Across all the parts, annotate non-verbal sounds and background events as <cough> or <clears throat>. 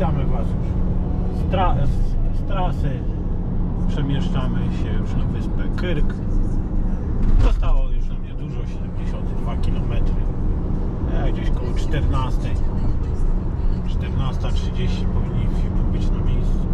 Witamy Was już z, tra z, z trasy. Przemieszczamy się już na wyspę Kyrk. Zostało już nam niedużo, 72 km. E, gdzieś koło 14. 14.30 powinniśmy być na miejscu.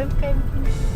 Że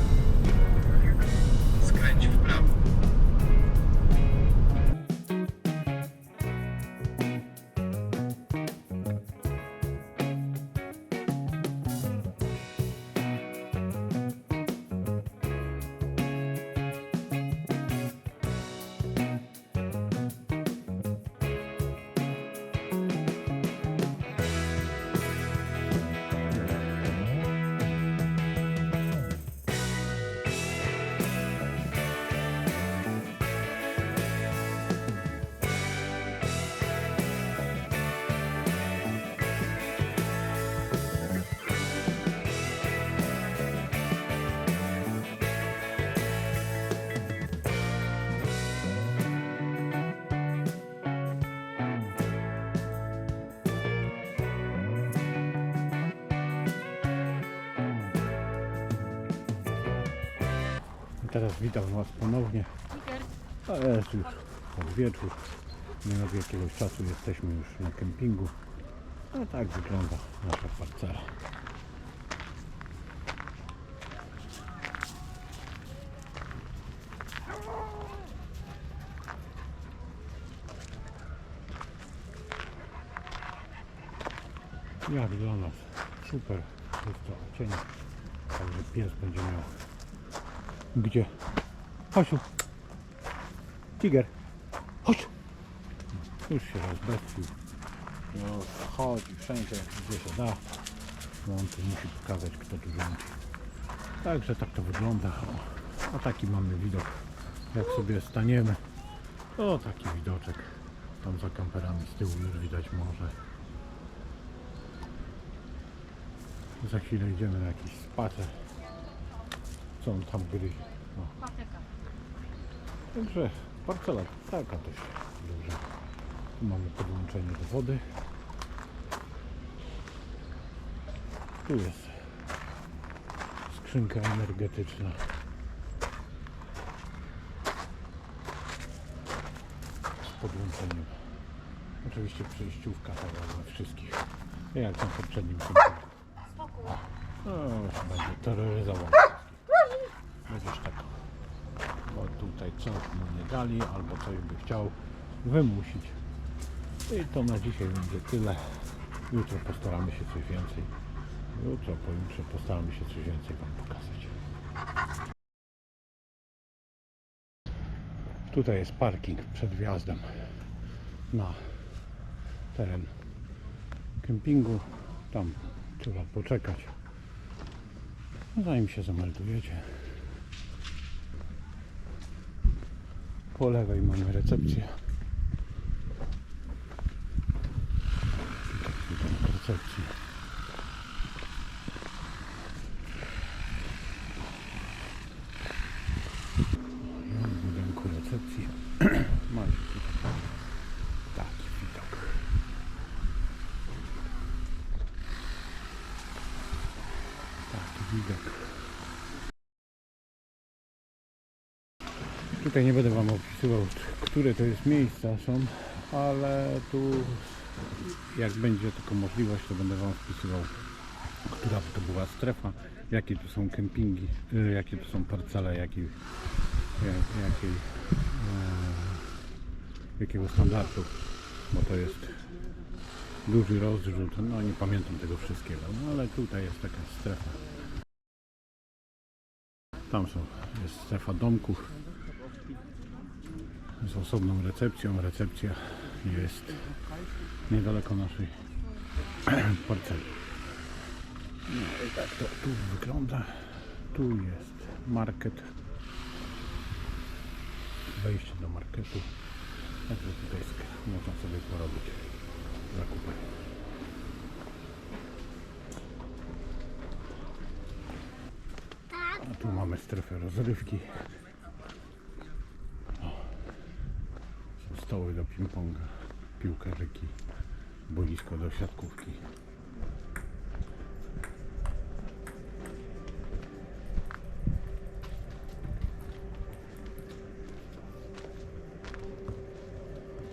teraz witam Was ponownie. To jest już wieczór. Nie od jakiegoś czasu jesteśmy już na kempingu. No tak wygląda nasza parcela. Jak dla nas super jest to cień. Także pies będzie miał gdzie? Chodź tu. Tiger. Chodź. Już się rozbestwił. Już chodzi wszędzie, gdzie się da. No on tu musi pokazać, kto tu rządzi. Także tak to wygląda. O, a taki mamy widok. Jak sobie staniemy. O, taki widoczek. Tam za kamperami z tyłu już widać morze. Za chwilę idziemy na jakiś spacer. Co on tam gryzie. No. Także parcela taka dość duża. Tu mamy podłączenie do wody. Tu jest skrzynka energetyczna. Z podłączeniem. Oczywiście przejściówka tak we wszystkich. Jak na poprzednim kempingu. No, będzie terroryzował. Będziesz tak. Tutaj coś mu nie dali, albo coś by chciał wymusić. I to na dzisiaj będzie tyle. Jutro postaramy się coś więcej. Jutro, pojutrze postaramy się coś więcej Wam pokazać. Tutaj jest parking przed wjazdem na teren kempingu. Tam trzeba poczekać. Zanim się zameldujecie. Po lewej mamy recepcję. Widok recepcji. I w budynku recepcji macie tutaj taki widok. Taki widok. Tutaj nie będę Wam opisywał, które to jest miejsca są, ale tu jak będzie tylko możliwość, to będę Wam wpisywał, która to była strefa, jakie tu są kempingi, y, jakie tu są parcele, jaki, jak, jakiej, e, jakiego standardu, bo to jest duży rozrzut, no nie pamiętam tego wszystkiego, no ale tutaj jest taka strefa. Tam są, jest strefa domków z osobną recepcją. Recepcja jest niedaleko naszej <clears throat> parceli. No i tak to tu wygląda. Tu jest market. Wejście do marketu. Także tutaj można sobie porobić zakupy. A tu mamy strefę rozrywki. Są stoły do ping-ponga, piłkarzyki, boisko do siatkówki.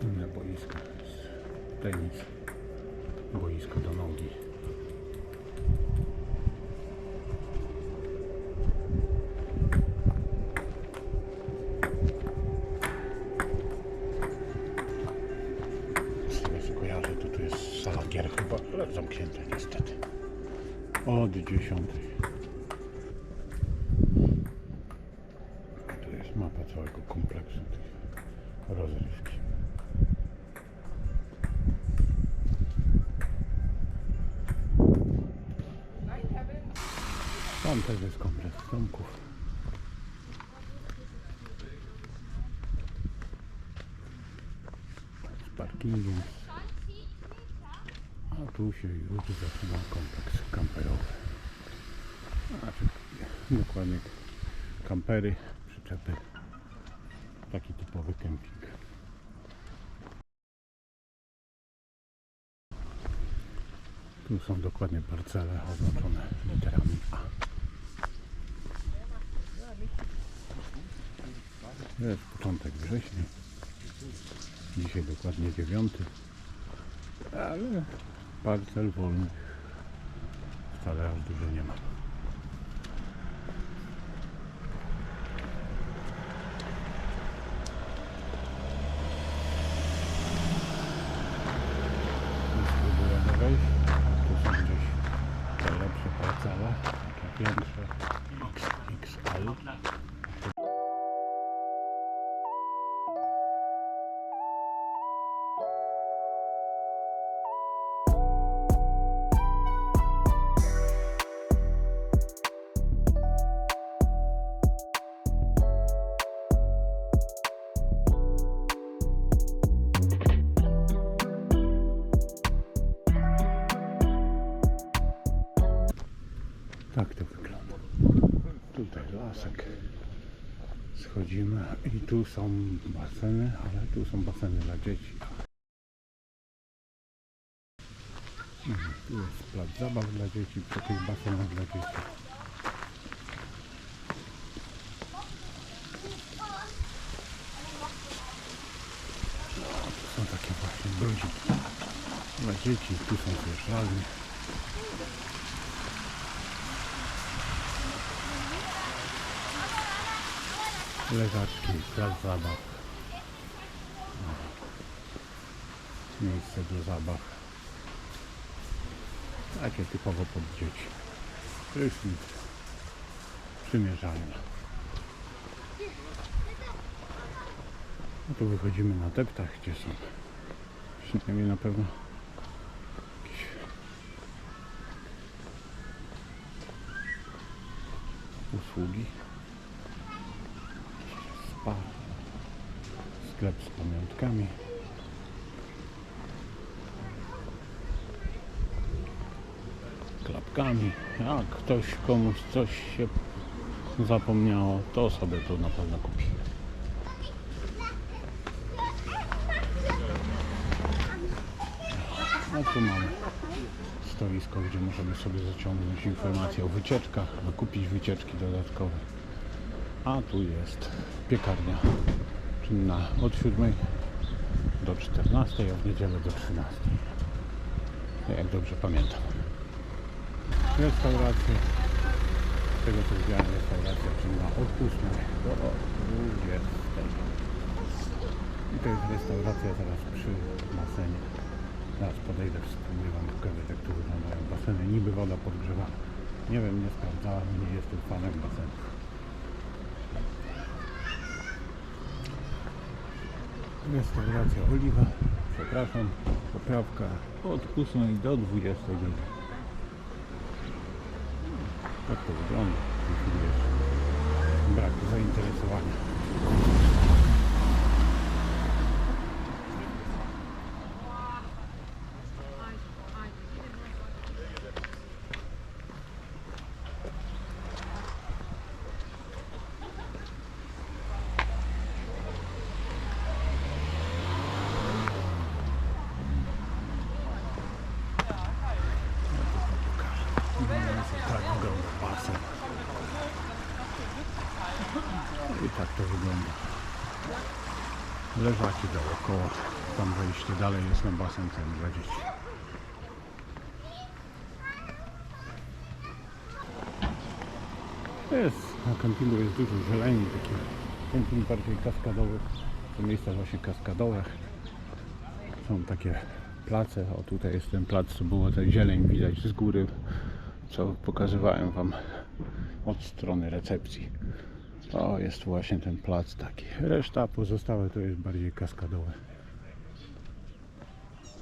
Inne boiska, tenis, boisko do nogi. Od 10. To jest mapa całego kompleksu tych rozrywki. Tam też jest kompleks domków. Z parkingiem. A tu się już zaczyna kompleks kamperowy. Dokładnie kampery, przyczepy. Taki typowy kemping. Tu są dokładnie parcele oznaczone literami A. Jest początek września. Dzisiaj dokładnie 9. Ale parcel wolnych wcale aż dużo nie ma. Lasek. Schodzimy i tu są baseny, ale tu są baseny dla dzieci. Mhm, Tu jest plac zabaw dla dzieci, przy tych basenach dla dzieci. No, tu są takie właśnie brudzi dla dzieci, tu są też żalnie. Leżaczki, plac zabaw. Miejsce do zabaw. Takie typowo pod dzieci. Prysznic. Przymierzalnia. No tu wychodzimy na deptach, gdzie są przynajmniej na pewno jakieś usługi. Sklep z pamiątkami. Klapkami. Jak ktoś komuś coś się zapomniało, to sobie to na pewno kupi. No tu mamy stoisko, gdzie możemy sobie zaciągnąć informacje o wycieczkach, wykupić wycieczki dodatkowe. A tu jest piekarnia czynna od 7 do 14, a w niedzielę do 13. Jak dobrze pamiętam. Restauracje. Z tego co widziałem, restauracja czynna od 8 do 20. I to jest restauracja zaraz przy basenie. Zaraz podejdę, spróbuję Wam pokazać jak tu wyglądają baseny. Niby woda podgrzewana. Nie wiem, nie sprawdzałem, nie jestem fanem basenu. Restauracja Oliwa, przepraszam, poprawka od 8 do 22. Tak to wygląda. Brak zainteresowania. Tak wygląda basen. I tak to wygląda. Leżaki dookoła. Tam wejście dalej jest na basen ten dla dzieci. Jest, na kempingu jest dużo zieleni, taki kemping bardziej kaskadowy. Są miejsca właśnie kaskadowe. Są takie place. O tutaj jest ten plac, co było ten zieleń widać z góry, co pokazywałem Wam od strony recepcji. O, jest właśnie ten plac taki. Reszta pozostałe to jest bardziej kaskadowe.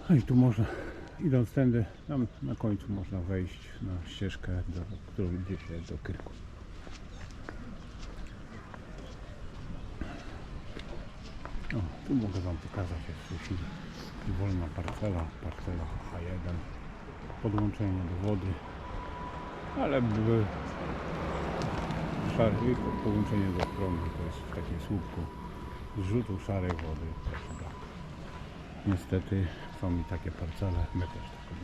No i tu można, idąc tędy, tam na końcu można wejść na ścieżkę, do, którą idzie się do Kyrku. O, tu mogę Wam pokazać tej chwili wolna parcela, parcela A1, podłączenie do wody, ale były szary, po- połączenie do prądu, to jest w takim słupku zrzutu szarej wody. Niestety są mi takie parcele, my też taką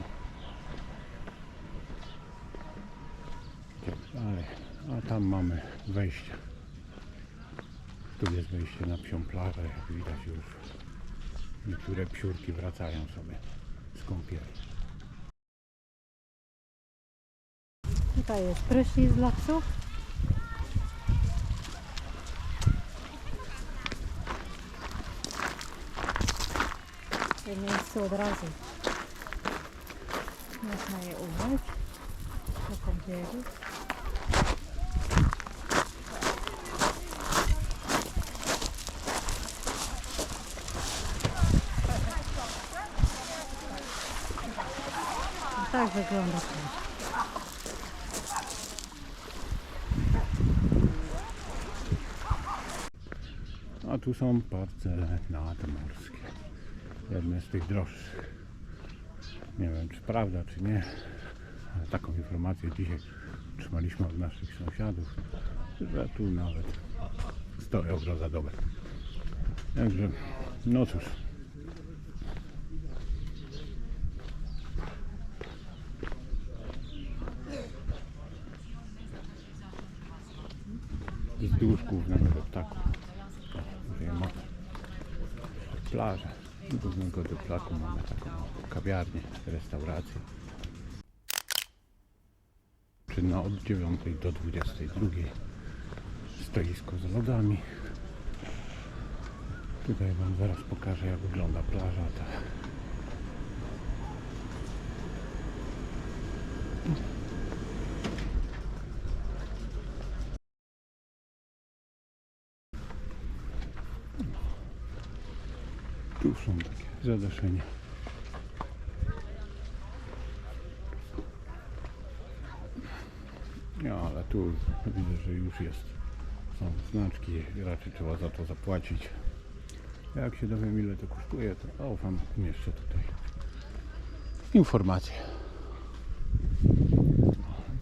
a tam mamy wejście. Tu jest wejście na psią plażę, jak widać już niektóre psiurki wracają sobie z kąpieli. Tutaj jest prysznic dla psów. Miejscu od razu można je umyć. I Tak wygląda to. A tu są parcele nadmorskie. Jedne z tych droższych. Nie wiem czy prawda czy nie, ale taką informację dzisiaj otrzymaliśmy od naszych sąsiadów, że tu nawet 100 euro za dobę. Także, no cóż. Wzdłuż głównego ptaku. Wiem, plażę. Głównego doplaku mamy taką kawiarnię, restaurację. Czynna od 9 do 22. Stoisko z lodami. Tutaj Wam zaraz pokażę jak wygląda plaża. Ta. Tu są No ale tu widzę, że już jest. Są znaczki, raczej trzeba za to zapłacić. Jak się dowiem ile to kosztuje, to o, Wam umieszczę tutaj informacje.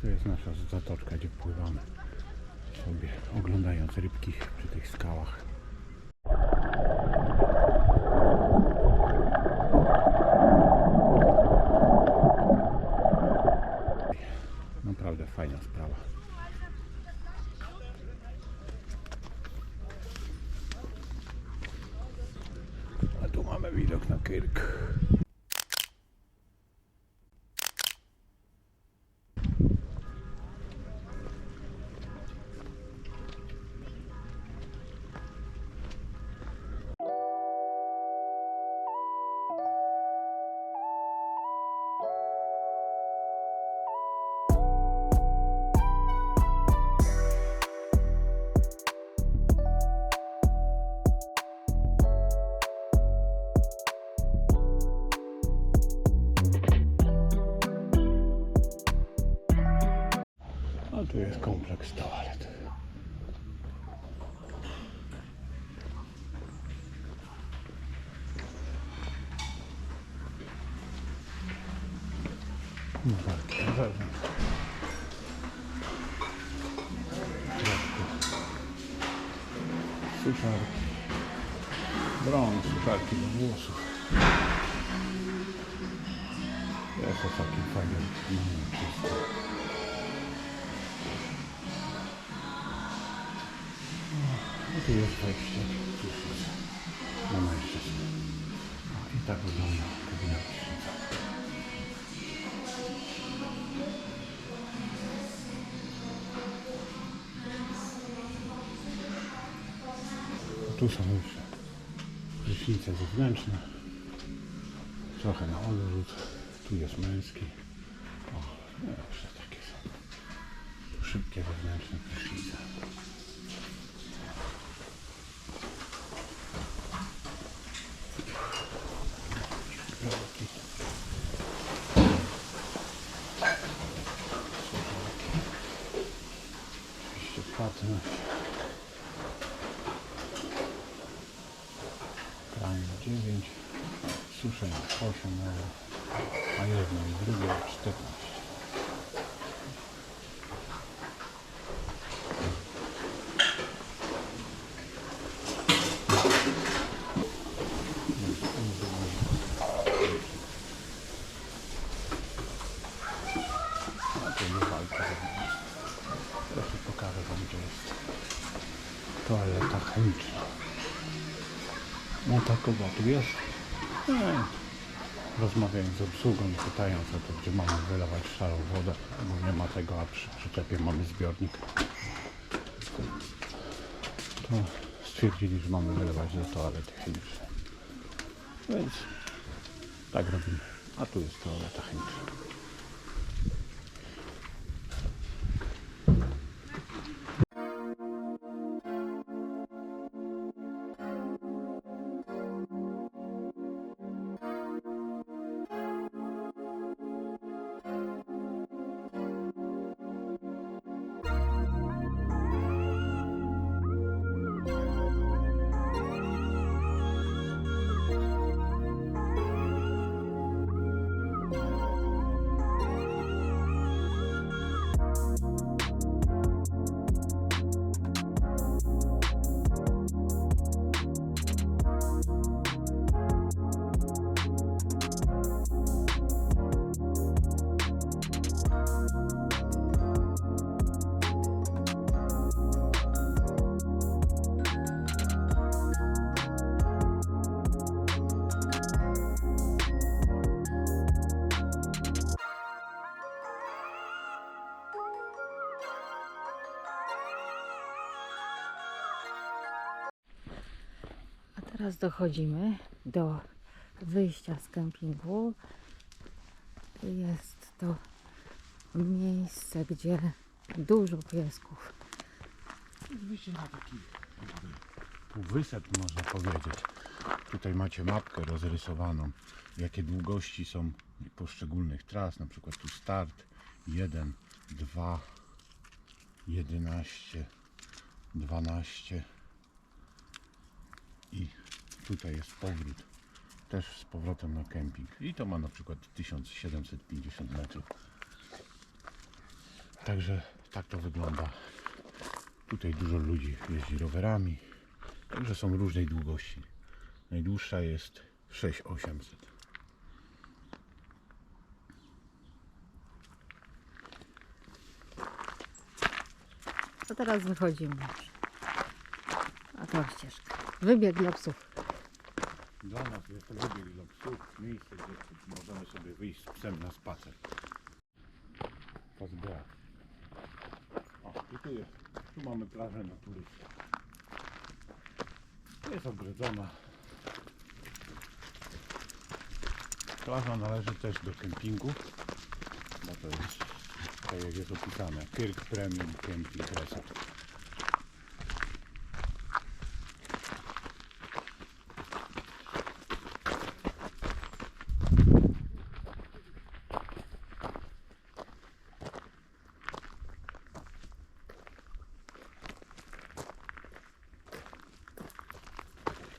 To jest nasza zatoczka, gdzie pływamy sobie, oglądając rybki przy tych skałach. Kompleks toalet. No tak. Suszarki. Brąz, suszarki do włosów. Jest to taki fajny, mm, czysty. No tu jest wejście prysznic na mężczyzn. I tak wygląda kabina prysznica. Tu są już prysznice zewnętrzne. Trochę na odwrót. Tu jest męski. O, no jeszcze takie są. Szybkie wewnętrzne prysznice. Rolki. Oczywiście płatność. Pranie 9, suszenie 8 euro, a jedno i drugie 14. A to nie walka zewnętrzna. Teraz tu pokażę wam gdzie jest toaleta chemiczna. No takowa tu jest. Nie. Rozmawiając z obsługą, pytając o to, gdzie mamy wylewać szarą wodę, bo nie ma tego, a przy przyczepie mamy zbiornik. To stwierdzili, że mamy wylewać do toalety chemicznej. Więc tak robimy. A tu jest toaleta chemiczna. Teraz dochodzimy do wyjścia z kempingu. Jest to miejsce, gdzie dużo piesków. Oczywiście na taki półwysep można powiedzieć. Tutaj macie mapkę rozrysowaną, jakie długości są poszczególnych tras, na przykład tu start 1, 2, 11, 12 i tutaj jest powrót też z powrotem na kemping i to ma na przykład 1750 metrów. Także tak to wygląda. Tutaj dużo ludzi jeździ rowerami. Także są różnej długości. Najdłuższa jest 6800. A teraz wychodzimy. A to ścieżka. Wybieg dla psów. Dla nas jest to lubię luksus, miejsce, gdzie możemy sobie wyjść z psem na spacer. Pozbierać. O, i tu jest, tu mamy plażę na turystów. Jest ogrodzona. Plaża należy też do kempingu, bo to jest, tak jak jest opisane, Kirk Premium Camping Resort.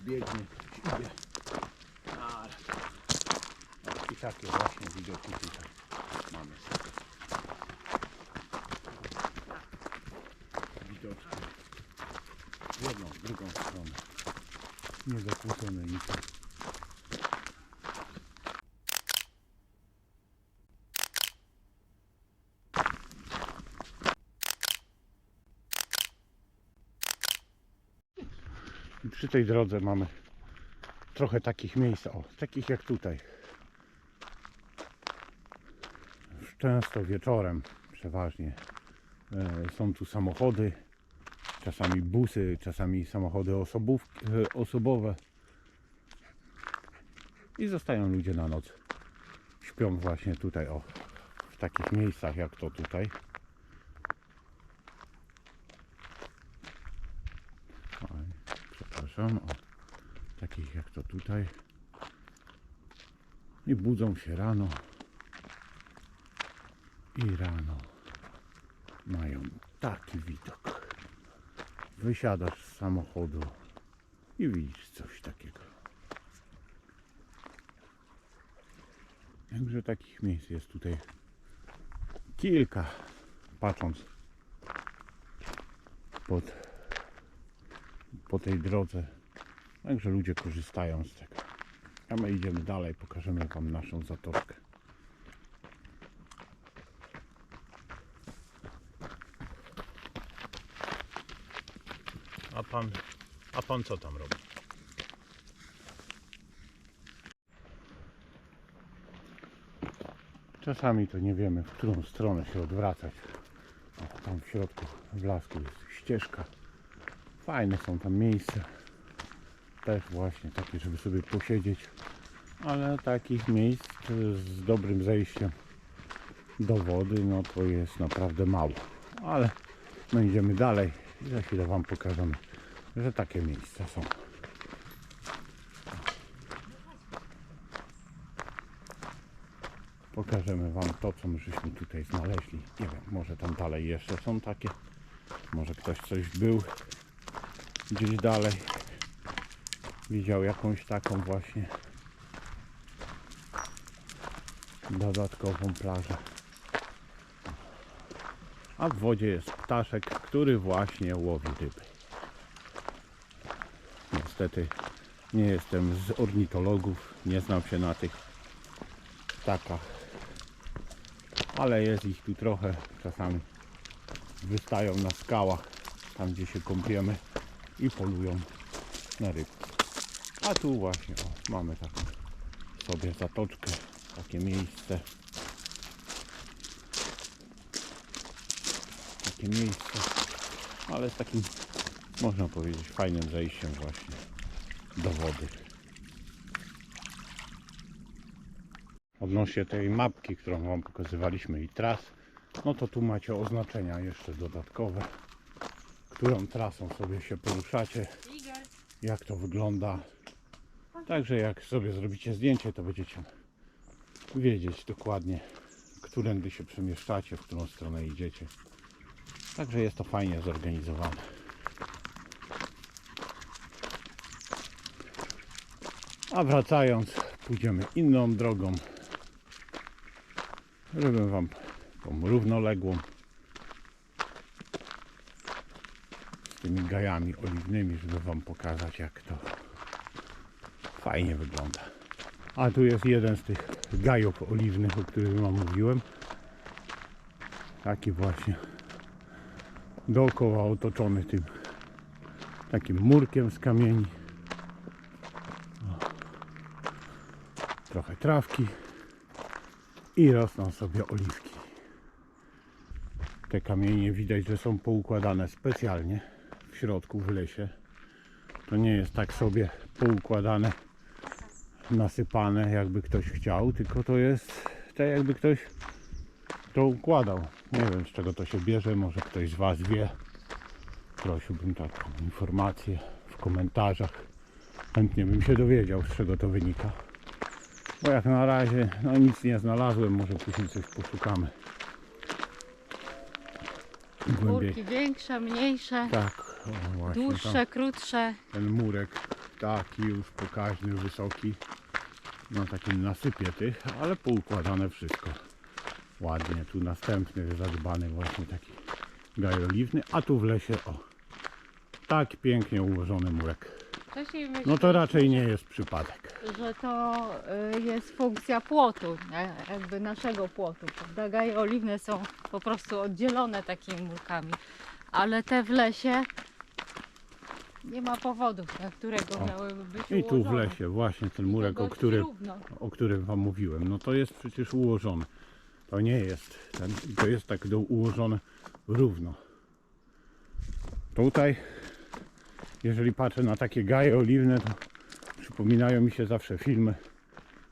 biegnie, idzie. Ale... O, I takie właśnie widoki tutaj mamy. Widoczki. W jedną, w drugą stronę. Nie zakłócone. I przy tej drodze mamy trochę takich miejsc, o, takich jak tutaj. Często wieczorem, przeważnie, e, są tu samochody, czasami busy, czasami samochody e, osobowe. I zostają ludzie na noc. Śpią właśnie tutaj, o, w takich miejscach jak to tutaj. Oj, przepraszam, o, takich jak to tutaj. I budzą się rano. I rano mają taki widok. Wysiadasz z samochodu i widzisz coś takiego. Także takich miejsc jest tutaj kilka, patrząc pod, po tej drodze. Także ludzie korzystają z tego. A my idziemy dalej, pokażemy Wam naszą zatoczkę. A pan, a pan co tam robi? Czasami to nie wiemy, w którą stronę się odwracać. O, tam w środku w lasku jest ścieżka. Fajne są tam miejsca. Też właśnie takie, żeby sobie posiedzieć. Ale takich miejsc z dobrym zejściem do wody, no to jest naprawdę mało. Ale my idziemy dalej i za chwilę Wam pokażemy, że takie miejsca są. Pokażemy Wam to, co my żeśmy tutaj znaleźli. Nie wiem, może tam dalej jeszcze są takie. Może ktoś coś był gdzieś dalej. Widział jakąś taką właśnie dodatkową plażę. A w wodzie jest ptaszek, który właśnie łowi ryby. Niestety nie jestem z ornitologów, nie znam się na tych ptakach, ale jest ich tu trochę. Czasami wystają na skałach, tam gdzie się kąpiemy i polują na rybki. A tu właśnie o, mamy taką sobie zatoczkę, takie miejsce. Takie miejsce, ale z takim, można powiedzieć, fajnym zejściem właśnie do wody. Odnośnie tej mapki, którą Wam pokazywaliśmy i tras, no to tu macie oznaczenia jeszcze dodatkowe, którą trasą sobie się poruszacie jak to wygląda. Także jak sobie zrobicie zdjęcie, to będziecie wiedzieć dokładnie, którędy się przemieszczacie, w którą stronę idziecie. Także jest to fajnie zorganizowane. A wracając, pójdziemy inną drogą, żeby Wam tą równoległą z tymi gajami oliwnymi, żeby Wam pokazać jak to fajnie wygląda. A tu jest jeden z tych gajów oliwnych, o których Wam mówiłem. Taki właśnie dookoła otoczony tym takim murkiem z kamieni. Trochę trawki i rosną sobie oliwki. Te kamienie widać, że są poukładane specjalnie w środku w lesie. To nie jest tak sobie poukładane, nasypane jakby ktoś chciał, tylko to jest tak jakby ktoś to układał. Nie wiem z czego to się bierze, może ktoś z Was wie. Prosiłbym taką informację w komentarzach. Chętnie bym się dowiedział z czego to wynika. Bo jak na razie no nic nie znalazłem, może później coś poszukamy. Głębiej. Górki większe, mniejsze, Tak, o, właśnie dłuższe, tam krótsze. ten murek taki już pokaźny, wysoki. Na takim nasypie tych, ale poukładane wszystko. Ładnie. Tu następny zadbany właśnie taki gaj oliwny, a tu w lesie o. Tak pięknie ułożony murek. Wcześniej No to raczej nie jest przypadek. że to y, jest funkcja płotu, nie? jakby naszego płotu. Prawda? Gaje oliwne są po prostu oddzielone takimi murkami, ale te w lesie nie ma powodu, dla którego O. miałyby być I tu w ułożone. lesie właśnie ten murek, o, dość który, równo. o którym Wam mówiłem. No to jest przecież ułożone. To nie jest. Ten, to jest tak do, ułożone równo. Tutaj, jeżeli patrzę na takie gaje oliwne, to przypominają mi się zawsze filmy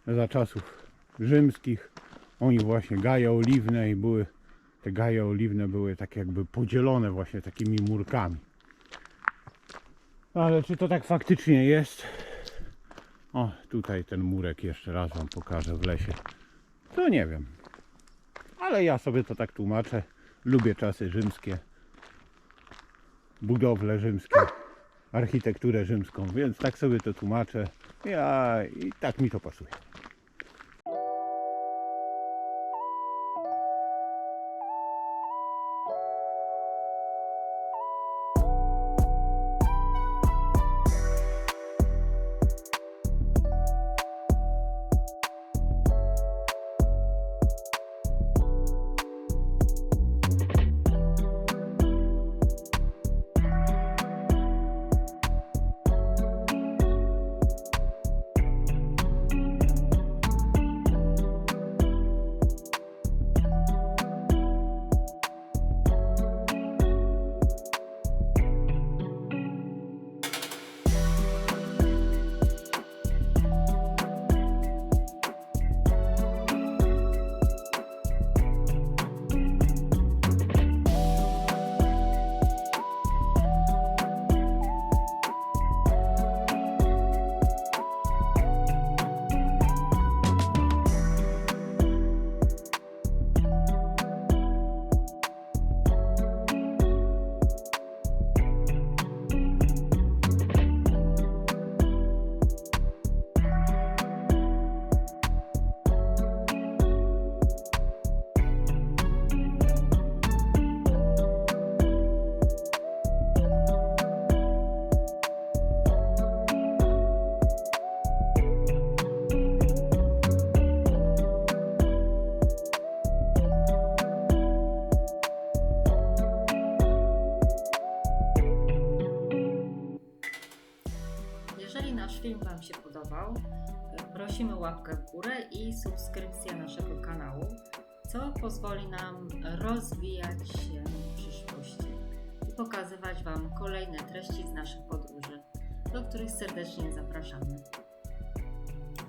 za czasów rzymskich. Oni właśnie gaje oliwne i były, te gaje oliwne były tak jakby podzielone właśnie takimi murkami. Ale czy to tak faktycznie jest? O, tutaj ten murek jeszcze raz Wam pokażę w lesie. To nie wiem. Ale ja sobie to tak tłumaczę. Lubię czasy rzymskie. Budowle rzymskie. Architekturę rzymską, więc tak sobie to tłumaczę. Ja i tak mi to pasuje.